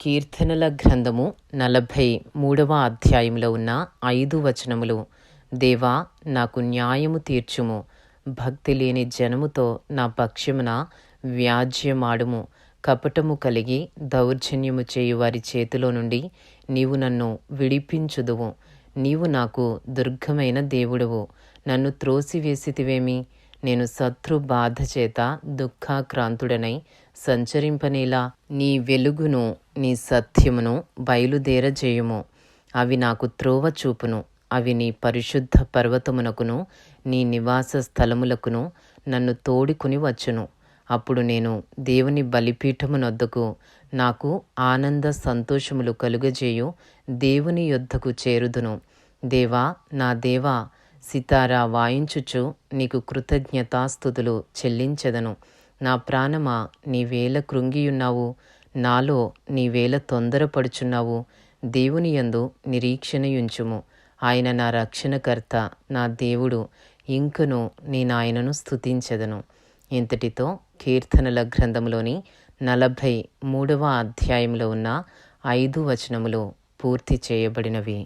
కీర్తనల గ్రంథము నలభై మూడవ అధ్యాయంలో ఉన్న ఐదు వచనములు. దేవా నాకు న్యాయము తీర్చుము. భక్తి లేని జనముతో నా పక్షమున వ్యాజ్యమాడుము. కపటము కలిగి దౌర్జన్యము చేయు వారి చేతిలో నుండి నీవు నన్ను విడిపించుదువు. నీవు నాకు దుర్గమైన దేవుడువు. నన్ను త్రోసివేసితివేమి? నేను శత్రు బాధ చేత దుఃఖాక్రాంతుడనై సంచరింపనేలా నీ వెలుగును నీ సత్యమును బయలుదేరజేయుము. అవి నాకు త్రోవ చూపును. అవి నీ పరిశుద్ధ పర్వతమునకును నీ నివాస స్థలములకును నన్ను తోడుకుని వచ్చును. అప్పుడు నేను దేవుని బలిపీఠమునొద్దకు నాకు ఆనంద సంతోషములు కలుగజేయు దేవుని యొద్దకు చేరుదును. దేవా నా దేవా సితారా వాయించుచు నీకు కృతజ్ఞతాస్థుతులు చెల్లించెదను. నా ప్రాణమా నీవేల కృంగియున్నావు. నాలో నీవేల తొందరపడుచున్నావు. దేవుని యందు నిరీక్షణయుంచుము. ఆయన నా రక్షణకర్త నా దేవుడు. ఇంకను నేనాయనను స్తుతించెదను. ఇంతటితో కీర్తనల గ్రంథంలోని నలభై మూడవ అధ్యాయంలో ఉన్న ఐదు వచనములు పూర్తి చేయబడినవి.